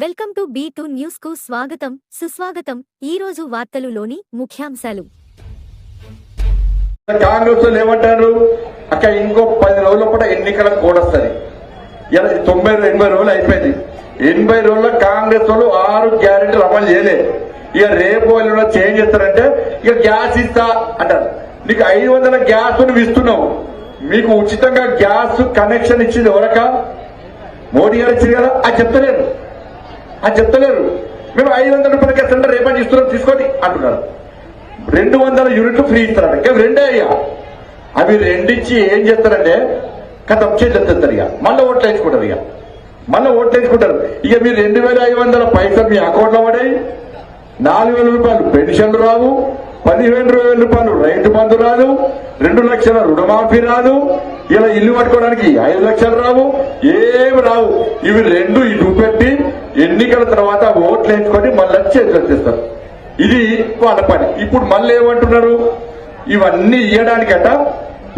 Welcome to B two న్యూస్కు స్వాగతం సుస్వాగతం. ఈ రోజు వార్తలులోని ముఖ్యాంశాలు. కాంగ్రెస్ ఏమంటారు? అక్కడ ఇంకో పది రోజుల కూడా ఎన్నికల కోడ్ వస్తుంది. ఇలా తొంభై ఎనభై రోజులు అయిపోయింది. ఎనభై రోజుల్లో కాంగ్రెస్ వాళ్ళు ఆరు గ్యారెంటీలు అమలు చేయలేదు ఇక రేపు వాళ్ళు చేంజ్ చేస్తారంటే ఇక గ్యాస్ ఇస్తా అంటారు. నీకు ఐదు వందల గ్యాస్ నువ్వు ఇస్తున్నావు. మీకు ఉచితంగా గ్యాస్ కనెక్షన్ ఇచ్చింది ఎవరక మోడీ గారు ఇచ్చింది కదా? అది చెప్తలేరు. అది చెప్తలేరు. మేము ఐదు వందల రూపాయలకి సిలిండర్ రేపటి ఇస్తున్నాం తీసుకోండి అంటున్నారు. రెండు వందల యూనిట్లు ఫ్రీ ఇస్తారంట. ఇంకా రెండే అయ్యా. అవి రెండిచ్చి ఏం చేస్తారంటే కథ చేస్తారు ఇక. మళ్ళీ ఓట్లు వేసుకుంటారు ఇక. మళ్ళీ ఓట్లు వేసుకుంటారు ఇక మీరు రెండు వేల ఐదు వందల పైసలు మీ అకౌంట్లో పడాయి. నాలుగు వేల రూపాయలు పెన్షన్లు రావు. పదిహేను వేల రూపాయలు రైతు బంధు రాదు. రెండు లక్షల రుణమాఫీ రాదు. ఇలా ఇల్లు కట్టుకోవడానికి ఐదు లక్షలు రావు. ఏమి రావు. ఇవి రెండు ఇటు పెట్టి ఎన్నికల తర్వాత ఓట్లు వేసుకొని మళ్ళీ చేతులు తెస్తారు. ఇది వాళ్ళ పని. ఇప్పుడు మళ్ళీ ఏమంటున్నారు? ఇవన్నీ ఇవ్వడానికట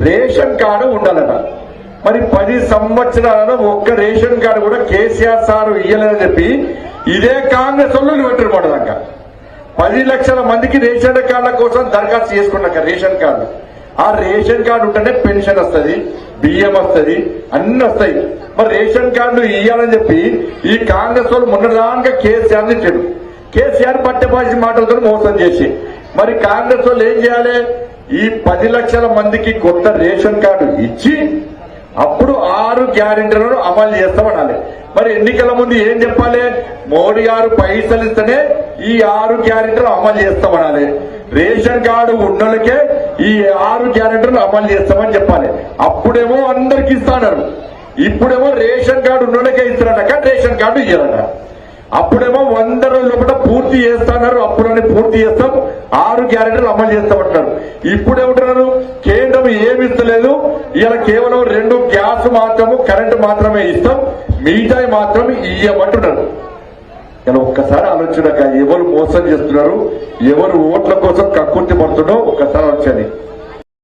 రేషన్ కార్డు ఉండాలట. మరి పది సంవత్సరాలలో ఒక్క రేషన్ కార్డు కూడా కేసీఆర్ సార్ ఇయ్యలేదని చెప్పి ఇదే కాంగ్రెస్ వాళ్ళు పెట్టరు పడదాక పది లక్షల మందికి రేషన్ కార్డుల కోసం దరఖాస్తు చేసుకున్నాక రేషన్ కార్డు. ఆ రేషన్ కార్డు ఉంటేనే పెన్షన్ వస్తుంది బియ్యం వస్తుంది అన్ని వస్తాయి. మరి రేషన్ కార్డు ఇయ్యాలని చెప్పి ఈ కాంగ్రెస్ వాళ్ళు మొన్నదాకా కేసీఆర్ ఇచ్చాడు కేసీఆర్ పట్టెపాసి మాటలతో మోసం చేసి. మరి కాంగ్రెస్ వాళ్ళు ఏం చేయాలి? ఈ పది లక్షల మందికి కొత్త రేషన్ కార్డు ఇచ్చి అప్పుడు ఆరు గ్యారెంటీలను అమలు చేస్తామనాలి. మరి ఎన్నికల ముందు ఏం చెప్పాలి? మోడీ గారు పైసలు ఇస్తేనే ఈ ఆరు గ్యారెంటీలు అమలు చేస్తామనాలి. రేషన్ కార్డు ఉన్నోళ్ళకే ఈ ఆరు గ్యారెంటీలు అమలు చేస్తామని చెప్పాలి. అప్పుడేమో అందరికి ఇస్తాన్నారు ఇప్పుడేమో రేషన్ కార్డు ఉన్నోళ్ళకే ఇస్తారట రేషన్ కార్డు ఇయ్యాలట అప్పుడేమో వంద రోజుల పూట పూర్తి చేస్తున్నారు అప్పుడని పూర్తి చేస్తాం ఆరు గ్యారెంటీలు అమలు చేస్తామంటున్నారు. ఇప్పుడు ఏమంటున్నారు కేంద్రం ఏమి ఇస్తలేదు ఇలా కేవలం రెండు గ్యాస్ మాత్రము కరెంటు మాత్రమే ఇస్తాం మిగతాయి మాత్రం ఇయ్యమంటున్నారు. ఇలా ఒక్కసారి ఆలోచనక ఎవరు మోసం చేస్తున్నారు ఎవరు ఓట్ల కోసం కక్కుర్తి పడుతుండో ఒక్కసారి ఆలోచన